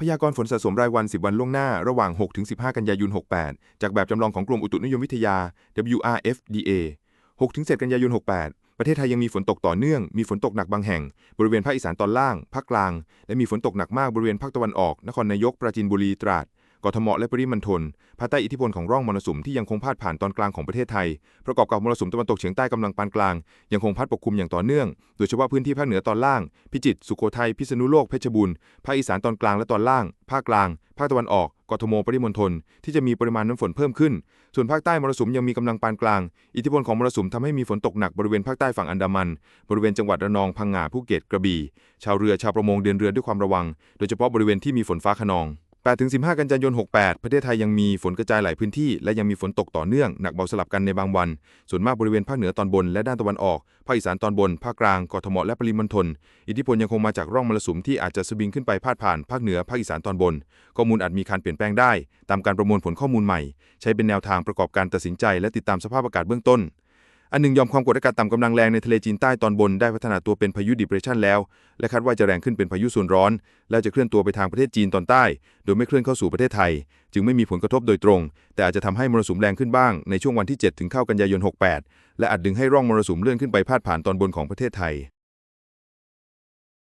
พยากรณ์ฝนสะสมรายวัน 10 วันล่วงหน้า ระหว่าง 6-15 กันยายน 68 จากแบบจำลองของกรมอุตุนิยมวิทยา WRFDA 6-7 กันยายน 68 ประเทศไทยยังมีฝนตกต่อเนื่อง มีฝนตกหนักบางแห่ง บริเวณภาคอีสานตอนล่าง ภาคกลาง และมีฝนตกหนักมากบริเวณภาคตะวันออก นครนายก ปราจีนบุรี ตราด กทมและปริมณฑลภายใต้อิทธิพลของร่องมรสุมที่ยังคงพาดผ่านตอนกลางของประเทศไทย ประกอบกับมรสุมตะวันตกเฉียงใต้กำลังปานกลาง ยังคงพัดปกคลุมอย่างต่อเนื่อง โดยเฉพาะพื้นที่ภาคเหนือตอนล่าง พิจิตรสุโขทัยพิษณุโลกเพชรบูรณ์ภาคอีสานตอนกลางและตอนล่าง ภาคกลาง ภาคตะวันออกกทมปริมณฑลที่จะมีปริมาณน้ำฝนเพิ่มขึ้น ส่วนภาคใต้มรสุมยังมีกำลังปานกลาง อิทธิพลของมรสุมทำให้มีฝนตกหนักบริเวณภาคใต้ฝั่งอันดามัน บริเวณจังหวัดระนองพังงาภูเก็ตกระบี่ ชาวเรือชาวประมงเดินเรือด้วยความระวัง โดยเฉพาะบริเวณที่มีฝนฟ้าคะนอง 8-15 กันยายน 68 ประเทศไทยยังมีฝนกระจายหลายพื้นที่ และยังมีฝนตกต่อเนื่อง หนักเบาสลับกันในบางวัน ส่วนมากบริเวณภาคเหนือตอนบนและด้านตะวันออก ภาคอีสานตอนบน ภาคกลาง กทม และปริมณฑล อิทธิพลยังคงมาจากร่องมรสุมที่อาจจะสวิงขึ้นไปพาดผ่านภาคเหนือ ภาคอีสานตอนบน ข้อมูลอาจมีการเปลี่ยนแปลงได้ ตามการประมวลผลข้อมูลใหม่ ใช้เป็นแนวทางประกอบการตัดสินใจ และติดตามสภาพอากาศเบื้องต้น อันหนึ่งยอมความกดอากาศต่ำกำลังแรงในทะเลจีนใต้ตอนบนได้พัฒนาตัวเป็นพายุดิเพรสชันแล้ว และคาดว่าจะแรงขึ้นเป็นพายุส่วนร้อน แล้วจะเคลื่อนตัวไปทางประเทศจีนตอนใต้ โดยไม่เคลื่อนเข้าสู่ประเทศไทย จึงไม่มีผลกระทบโดยตรง แต่อาจจะทำให้มรสุมแรงขึ้นบ้างในช่วงวันที่ 7 ถึงเข้ากันยายน 68 และอาจดึงให้ร่องมรสุมเลื่อนขึ้นไปพาดผ่านตอนบนของประเทศไทย